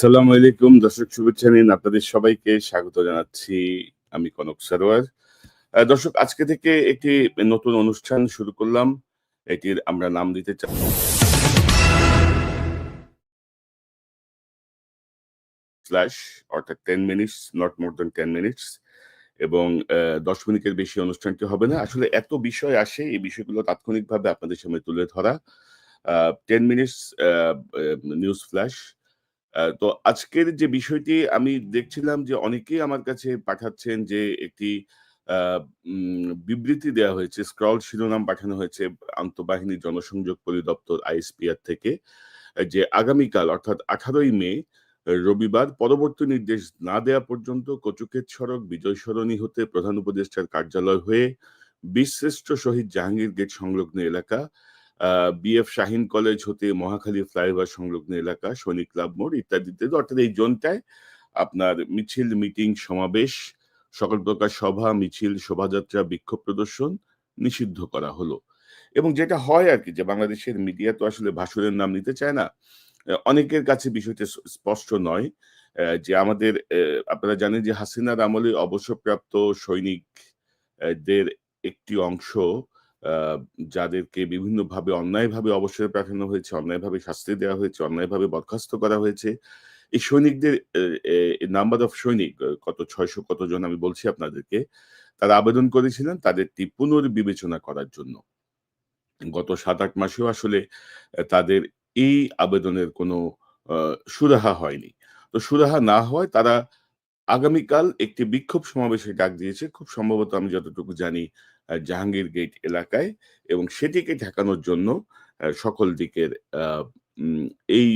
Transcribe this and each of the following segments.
আসসালামু আলাইকুম। দর্শক শুভেচ্ছা নিন আপনাদের সবাইকে। স্বাগত জানাচ্ছি আমি কনক সারোয়ার। দর্শক, আজকে থেকে একটি নতুন অনুষ্ঠান শুরু করলাম। এটির আমরা নাম দিতে চাই ফ্ল্যাশ অর্থাৎ ten minutes not more than ten minutes এবং দশ মিনিটের বেশি অনুষ্ঠানটি হবে না? আসলে এত বিষয় আসে, এই বিষয়গুলো তাৎক্ষণিকভাবে আপনাদের সামনে তুলে ধরা। টেন মিনিটস নিউজ ফ্ল্যাশ তো আজকের যে বিষয়টি আমি দেখছিলাম যে অনেকেই আমার কাছে পাঠাচ্ছেন যে একটি বিবৃতি দেওয়া হয়েছে, স্ক্রল শিরোনাম পাঠানো হয়েছে আন্তঃবাহিনী জনসংযোগ পরিদপ্তর আইএসপিআর থেকে, যে আগামীকাল অর্থাৎ আঠারোই মে, রবিবার পরবর্তী নির্দেশ না দেওয়া পর্যন্ত কচুক্ষেত সড়ক বিজয় সরণী হতে প্রধান উপদেষ্টার কার্যালয় হয়ে বিশ্রেষ্ঠ শহীদ জাহাঙ্গীর গেট সংলগ্ন এলাকা বিএফ শাহিন কলেজ হতে মহাখালী ফ্লাইওভার সংলগ্ন এলাকা সৈনিক ক্লাব মোড় ইত্যাদিতে। অর্থাৎ এই জোনটায় আপনার মিছিল, মিটিং, সমাবেশ, সকল প্রকার সভা, মিছিল, শোভাযাত্রা, বিক্ষোভ প্রদর্শন নিষিদ্ধ করা হলো। এবং যেটা হয় আর কি, যে বাংলাদেশের মিডিয়া তো আসলে ভাষণের নাম নিতে চায় না অনেকের কাছে বিষয়টা স্পষ্ট নয় যে আমাদের আপনারা জানেন যে হাসিনার আমলে অবসরপ্রাপ্ত সৈনিকদের একটি অংশ যাদেরকে বিভিন্নভাবে, অন্যায়ভাবে অবসরে পাঠানো হয়েছে, অন্যায়ভাবে শাস্তি দেওয়া হয়েছে, অন্যায়ভাবে বরখাস্ত করা হয়েছে। এই সৈনিকদের নাম্বার অফ সৈনিক কত, ছয়শো কতজন আমি বলছি আপনাদেরকে, তারা আবেদন করেছিলেন তাদেরটি পুনর্বিবেচনা করার জন্য। গত সাত আট মাসেও আসলে তাদের এই আবেদনের কোনো সুরাহা হয়নি। তো সুরাহা না হয় তারা আগামীকাল একটি বিক্ষোভ সমাবেশে ডাক দিয়েছে। খুব সম্ভবত আমি যতটুকু জানি জাহাঙ্গীর গেট এলাকায় এবং সেটিকে ঠেকানোর জন্য সকল দিকের এই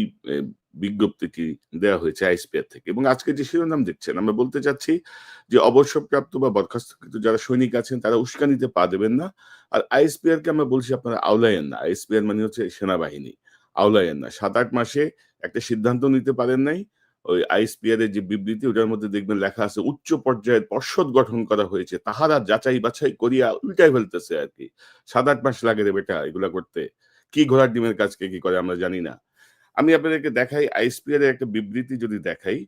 বিজ্ঞপ্তিটি দেওয়া হয়েছে আইসপিআর থেকে। এবং আজকে যে শিরোনাম দেখছেন, আমরা বলতে চাচ্ছি যে অবসরপ্রাপ্ত বা বরখাস্তকৃত যারা সৈনিক আছেন, তারা উস্কানিতে পা দেবেন না। আর আইএসপিআর কে আমরা বলছি আপনারা আওলায়েন না। আইএসপিআর মানে হচ্ছে সেনাবাহিনী। আওলায়েন না। সাত আট মাসে একটা সিদ্ধান্ত নিতে পারেন নাই। ওই আইএসপিআর এর যে বিবৃতি, ওটার মধ্যে দেখবেন লেখা আছে, উচ্চ পর্যায়ের পর্ষদ গঠন করা হয়েছে। তাহারা যাচাই বাছাই করিয়া উল্টাই ফেলতেছে আর কি। সাত আট মাস লাগে রে বেটা এগুলা করতে। কি ঘোড়ার ডিমের কাজকে কি করে, আমরা জানি না। আমি আপনাদেরকে দেখাই আইএসপিআর এর একটা বিবৃতি যদি দেখাই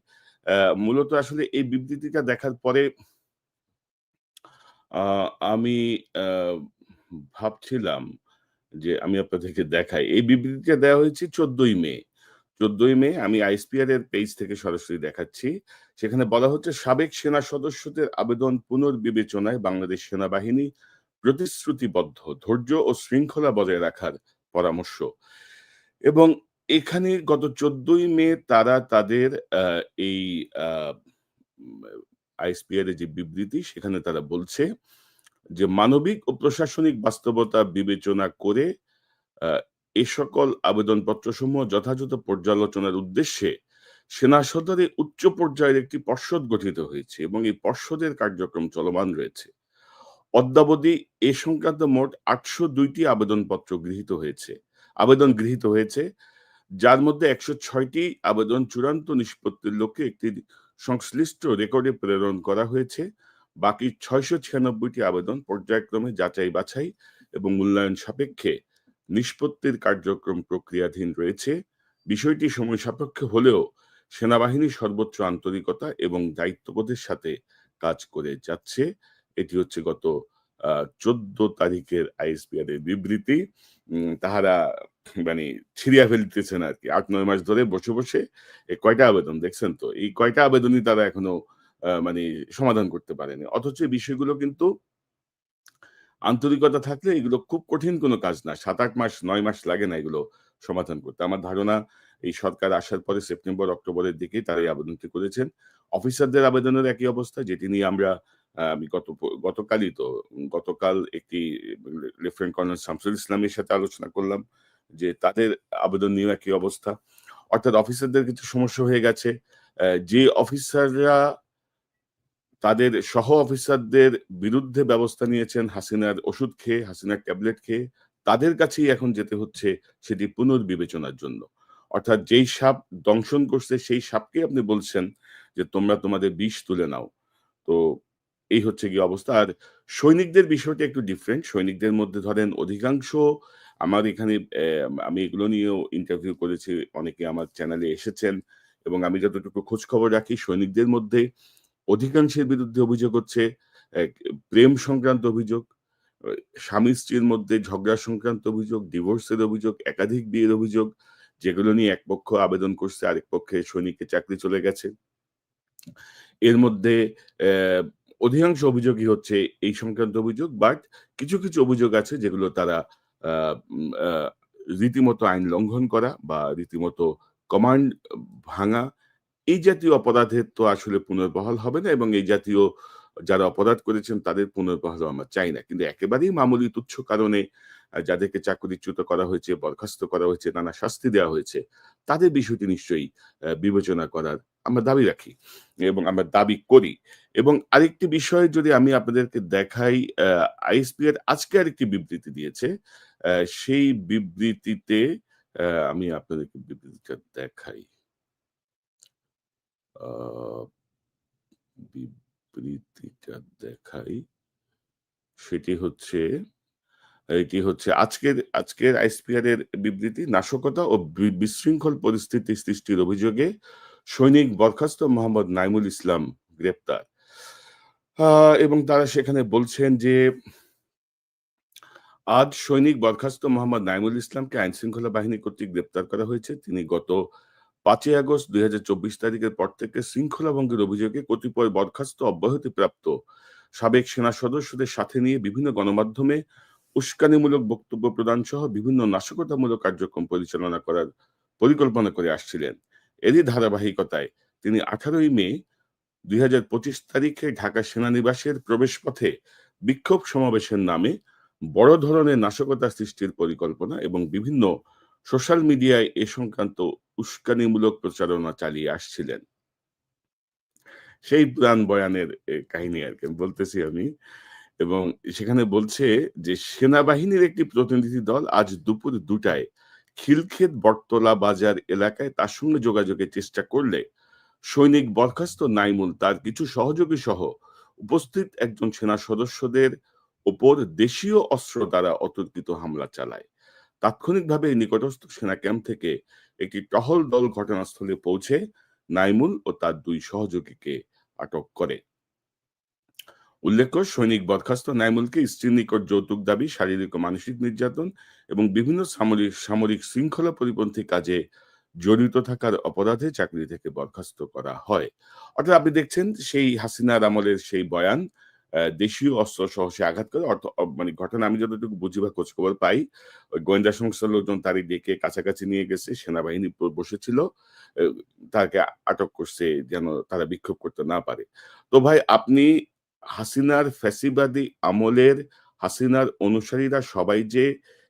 মূলত আসলে এই বিবৃতিটা দেখার পরে আমি ভাবছিলাম যে আমি আপনাদেরকে দেখাই। এই বিবৃতিটা দেওয়া হয়েছে চোদ্দই মে। চোদ্দই মে আমি আইএসপিআর এর পেজ থেকে সরাসরি দেখাচ্ছি। সেখানে বলা হচ্ছে, সাবেক সেনা সদস্যদের আবেদন পুনর্বিবেচনায় বাংলাদেশ সেনাবাহিনী প্রতিশ্রুতিবদ্ধ, ধৈর্য ও শৃঙ্খলা বজায় রাখার পরামর্শ। এবং এখানে গত চোদ্দই মে তারা তাদের এই আইএসপিআর এর যে বিবৃতি, সেখানে তারা বলছে যে, মানবিক ও প্রশাসনিক বাস্তবতা বিবেচনা করে এ সকল আবেদনপত্র সমূহ যথাযথ পর্যালোচনার উদ্দেশ্যে সেনা সদরে উচ্চ পর্যায়ের একটি পর্ষদ গঠিত হয়েছে এবং এই পর্ষদের কার্যক্রম চলমান রয়েছে। অদ্যাবধি এ সংক্রান্ত মোট আটশো দুইটি আবেদনপত্র গৃহীত হয়েছে। আবেদন গৃহীত হয়েছে, যার মধ্যে একশো ছয়টি আবেদন চূড়ান্ত নিষ্পত্তির লক্ষ্যে একটি সংশ্লিষ্ট রেকর্ডে প্রেরণ করা হয়েছে। বাকি ছয়শো ছিয়ানব্বইটি আবেদন পর্যায়ক্রমে যাচাই বাছাই এবং মূল্যায়ন সাপেক্ষে নিষ্পত্তির কার্যক্রম প্রক্রিয়াধীন রয়েছে। বিষয়টি সময় সাপেক্ষ হলেও সেনাবাহিনী সর্বোচ্চ আন্তরিকতা এবং দায়িত্ববোধের সাথে কাজ করে যাচ্ছে। এটি হচ্ছে গত চোদ্দ তারিখের আইএসপিআর এর বিবৃতি। তাহারা মানে ছিড়িয়া ফেলতেছেন আর কি আট, নয় মাস ধরে বসে বসে এই কয়টা আবেদন দেখছেন তো? এই কয়টা আবেদনই তারা এখনও মানে সমাধান করতে পারেনি। অথচ বিষয়গুলো কিন্তু আন্তরিকতা থাকলে এগুলো খুব কঠিন কোনো কাজ না। সাত আট মাস, নয় মাস লাগে না এগুলো সমাধান করতে। আমার ধারণা, এই সরকার আসার পরে সেপ্টেম্বর, অক্টোবরের দিকে তারা এই আবেদনটি করেছেন। অফিসারদের আবেদনের একই অবস্থা, যেটি নিয়ে আমরা আমি গত গতকালই তো, গতকাল একটি লেফটেন্যান্ট কর্নেল শামসুল ইসলামের সাথে আলোচনা করলাম যে তাদের আবেদন নিয়েও একই অবস্থা। অর্থাৎ অফিসারদের কিছু সমস্যা হয়ে গেছে। যে অফিসাররা তাদের সহ অফিসারদের বিরুদ্ধে ব্যবস্থা নিয়েছেন হাসিনার ওষুধ খেয়ে, হাসিনার ট্যাবলেট খেয়ে। তাদের কাছেই এখন যেতে হচ্ছে সেটি পুনর্বিবেচনার জন্য। অর্থাৎ যেই সাপ দংশন করছে, সেই সাপকে আপনি বলছেন যে, তোমরা তোমাদের বিষ তুলে নাও। তো এই হচ্ছে কি অবস্থা। আর সৈনিকদের বিষয়টা একটু ডিফারেন্ট সৈনিকদের মধ্যে ধরেন অধিকাংশ আমার এখানে আমি এগুলো নিয়েও ইন্টারভিউ করেছি, অনেকে আমার চ্যানেলে এসেছেন এবং আমি যতটুকু খোঁজ খবর রাখি সৈনিকদের মধ্যে। অধিকাংশের বিরুদ্ধে অভিযোগ হচ্ছে প্রেম সংক্রান্ত অভিযোগ, স্বামী স্ত্রীর মধ্যে ঝগড়া সংক্রান্ত অভিযোগ ডিভোর্সের অভিযোগ, একাধিক বিয়ের অভিযোগ, যেগুলো নিয়ে এক পক্ষ আবেদন করছে, আরেক পক্ষে সৈনিকের চাকরি চলে গেছে। এর মধ্যে অধিকাংশ অভিযোগই হচ্ছে এই সংক্রান্ত অভিযোগ বাট কিছু কিছু অভিযোগ আছে যেগুলো তারা রীতিমতো আইন লঙ্ঘন করা বা রীতিমতো কমান্ড ভাঙা এই জাতীয় অপরাধের তো আসলে পুনর্বহাল হবে না এবং এই জাতীয় যারা অপরাধ করেছেন, তাদের পুনর্বহাল আমরা চাই না। কিন্তু একেবারেই মামুলি তুচ্ছ কারণে যাদেরকে চাকরিচ্যুত করা হয়েছে, বরখাস্ত করা হয়েছে, নানা শাস্তি দেওয়া হয়েছে, তাদের বিষয়টি নিশ্চয়ই বিবেচনা করার আমরা দাবি রাখি এবং আমরা দাবি করি। এবং আরেকটি বিষয় যদি আমি আপনাদেরকে দেখাই আইএসপি এর আজকে আরেকটি বিবৃতি দিয়েছে সেই বিবৃতিতে আমি আপনাদেরকে বিবৃতিটা দেখাই। বিবৃতিটা দেখাই। সেটি হচ্ছে, এটি হচ্ছে আজকের আজকের আইসপিআর এর বিবৃতি, নাশকতা ও বিশৃঙ্খল পরিস্থিতি সৃষ্টির অভিযোগে সৈনিক বরখাস্ত মোহাম্মদ নাইমুল ইসলাম গ্রেপ্তার। এবং তারা সেখানে বলছেন যে, আজ সৈনিক বরখাস্ত মোহাম্মদ নাইমুল ইসলামকে আইন শৃঙ্খলা বাহিনী কর্তৃক গ্রেপ্তার করা হয়েছে। তিনি গত পাঁচই আগস্ট দুই তারিখের পর থেকে শৃঙ্খলা ভঙ্গের অভিযোগে কতিপয় বরখাস্ত অব্যাহতি প্রাপ্ত সাবেক সেনা সদস্যদের সাথে নিয়ে বিভিন্ন গণমাধ্যমে উস্কানিমূলক বক্তব্য প্রদান সহ বিভিন্ন নাশকতামূলক কার্যক্রম পরিচালনা করার পরিকল্পনা করে আসছিলেন। এরই ধারাবাহিকতায় তিনি আঠারোই মে দুই হাজার পঁচিশ তারিখে ঢাকা সেনানিবাসের প্রবেশ পথে বিক্ষোভ সমাবেশের নামে বড় ধরনের নাশকতা সৃষ্টির পরিকল্পনা এবং বিভিন্ন সোশ্যাল মিডিয়ায় এ সংক্রান্ত উস্কানিমূলক প্রচারণা চালিয়ে আসছিলেন। সেই প্রাণ বয়ানের কাহিনী আর কি বলতেছি আমি। এবং সেখানে বলছে যে, সেনাবাহিনীর একটি প্রতিনিধি দল আজ দুপুর দুটায় খিলক্ষেত বটতলা বাজার এলাকায় তার সঙ্গে যোগাযোগের চেষ্টা করলে সৈনিক বরখাস্ত নাইমুল তার কিছু সহযোগী সহ উপস্থিত একজন সেনা সদস্যদের ওপর দেশীয় অস্ত্র দ্বারা অতর্কিত হামলা চালায়। তাৎক্ষণিকভাবে নিকটস্থ সেনা ক্যাম্প থেকে একটি টহল দল ঘটনাস্থলে পৌঁছে নাইমুল ও তার দুই সহযোগীকে আটক করে। উল্লেখ্য, সৈনিক বরখাস্ত নাইমুলকে স্ত্রীর নিকট যৌতুক দাবি, শারীরিক ও মানসিক নির্যাতন এবং বিভিন্ন সামরিক সামরিক শৃঙ্খলা পরিপন্থী কাজে জড়িত থাকার অপরাধে চাকরি থেকে বরখাস্ত করা হয়। অর্থাৎ আপনি দেখছেন, সেই হাসিনার আমলের সেই বয়ান দেশীয় অস্ত্র সহ সে আঘাত করে, অর্থ মানে ঘটনা আমি যতটুকু বুঝি বা খোঁজখবর পাই, ওই গোয়েন্দা সংস্থার লোকজন তারই ডেকে কাছাকাছি নিয়ে গেছে, সেনাবাহিনী বসেছিল তাকে আটক করছে যেন তারা বিক্ষোভ করতে না পারে। তো ভাই, আপনি হাসিনার ফ্যাসিবাদী আমলের, হাসিনার অনুসারীরা সবাই যে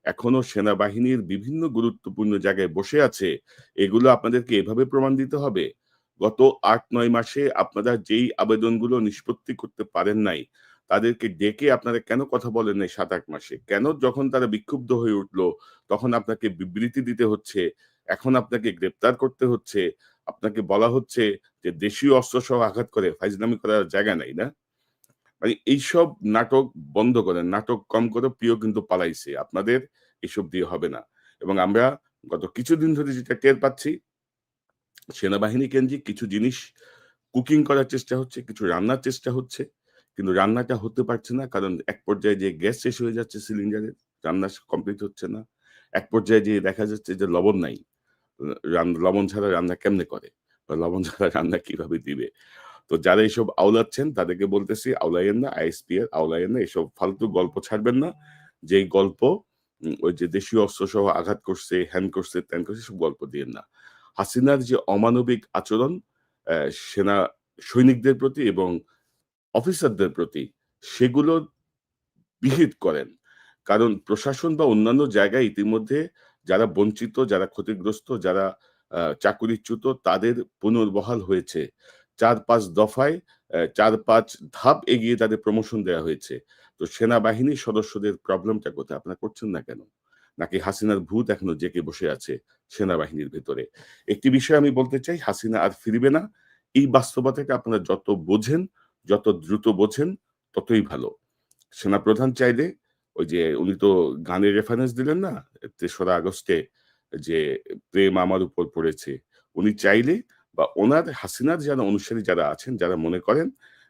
এখনও সেনাবাহিনীর বিভিন্ন গুরুত্বপূর্ণ জায়গায় বসে আছে, এগুলো আপনাদেরকে এভাবে প্রমাণ দিতে হবে? গত আট, নয় মাসে আপনারা যেই আবেদনগুলো নিষ্পত্তি করতে পারেন নাই, তাদেরকে ডেকে আপনারা কেন কথা বলেন নাই সাত, আট মাসে? কেন যখন তারা বিক্ষুব্ধ হয়ে উঠল, তখন আপনাকে বিবৃতি দিতে হচ্ছে, এখন আপনাকে গ্রেপ্তার করতে হচ্ছে, আপনাকে বলা হচ্ছে যে দেশীয় অস্ত্র সহ আঘাত করে, ফাইজলামি করার জায়গা নাই না? মানে এইসব নাটক বন্ধ করেন, নাটক কম করে প্রিয় কিন্তু পালাইছে, আপনাদের এসব দিয়ে হবে না। এবং আমরা গত কিছুদিন ধরে যেটা টের পাচ্ছি সেনাবাহিনী কেন্দ্রিক কিছু জিনিস কুকিং করার চেষ্টা হচ্ছে, কিছু রান্নার চেষ্টা হচ্ছে, কিন্তু রান্নাটা হতে পারছে না, কারণ এক পর্যায়ে যে গ্যাস শেষ হয়ে যাচ্ছে সিলিন্ডারে রান্না কমপ্লিট হচ্ছে না। এক পর্যায়ে যে দেখা যাচ্ছে যে লবণ নাই লবণ ছাড়া রান্না কেমনে করে? বা লবণ ছাড়া রান্না কীভাবে দিবে? তো যারা এইসব আওলাচ্ছেন, তাদেরকে বলতেছি, আওলাইয়েন না আইএসপি এর আওলাইয়েন না, এসব ফালতু গল্প ছাড়বেন না। যেই গল্প ওই যে দেশীয় অস্ত্র সহ আঘাত করছে হ্যান করছে, ত্যান করছে সব গল্প দিয়ে না। হাসিনার যে অমানবিক আচরণ সেনা সৈনিকদের প্রতি এবং অফিসারদের প্রতি সেগুলো বিহিত করেন। কারণ প্রশাসন বা অন্যান্য জায়গায় ইতিমধ্যে যারা বঞ্চিত, যারা ক্ষতিগ্রস্ত, যারা চাকুরিচ্যুত, তাদের পুনর্বহাল হয়েছে। চার পাঁচ দফায় চার পাঁচ ধাপ এগিয়ে তাদের প্রমোশন দেওয়া হয়েছে। তো সেনাবাহিনীর সদস্যদের প্রবলেমটা কোথায়? আপনারা করছেন না কেন? নাকি হাসিনার ভূত এখনও জেকে বসে আছে সেনাবাহিনীর ভেতরে? একটি বিষয় আমি বলতে চাই, হাসিনা আর ফিরবে না। এই বাস্তবতাকে আপনারা যত বোঝেন, যত দ্রুত বোঝেন, ততই ভালো। সেনাপ্রধান চাইলে ওই যে উনি তো গানের রেফারেন্স দিলেন না, তেসরা আগস্টে যে প্রেম আমার উপর পড়েছে, উনি চাইলে বা ওনার, হাসিনার যারা অনুসারী যারা আছেন, যারা মনে করেন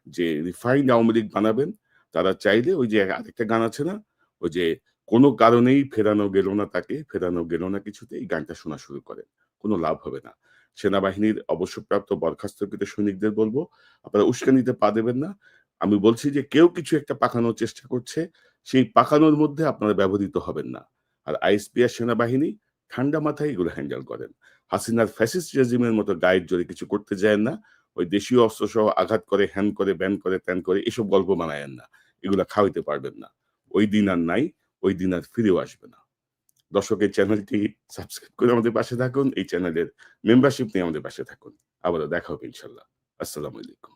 যে রিফাইন্ড আওয়ামী লীগ বানাবেন, তারা চাইলে ওই যে আরেকটা গান আছে না, ওই যে কোনো কারণেই ফেরানো গেল না তাকে, ফেরানো গেল না কিছুতে এই গানটা শোনা শুরু করেন। কোনো লাভ হবে না। সেনাবাহিনীর অবসরপ্রাপ্ত বরখাস্তকৃত সৈনিকদের বলব, আপনারা উস্কানিতে পা দেবেন না। আমি বলছি যে কেউ কিছু একটা পাকানোর চেষ্টা করছে, সেই পাকানোর মধ্যে আপনারা ব্যবহৃত হবেন না। আর আইএসপিআর সেনাবাহিনী ঠান্ডা মাথায় এগুলো হ্যান্ডেল করেন। হাসিনার ফ্যাসিস্ট রেজিমের মতো গায়ের জোরে কিছু করতে যায় না, ওই দেশীয় অস্ত্র সহ আঘাত করে, হ্যান করে, ব্যান করে, ত্যান করে এসব গল্প বানায়েন না। এগুলো খাওয়াইতে পারবেন না। ওই দিন আর নাই। ওই দিন আর ফিরেও আসবে না। দর্শক এই চ্যানেলটি সাবস্ক্রাইব করে আমাদের পাশে থাকুন, এই চ্যানেলের মেম্বারশিপ নিয়ে আমাদের পাশে থাকুন। আবারও দেখা হবে ইনশাল্লাহ। আসসালামু আলাইকুম।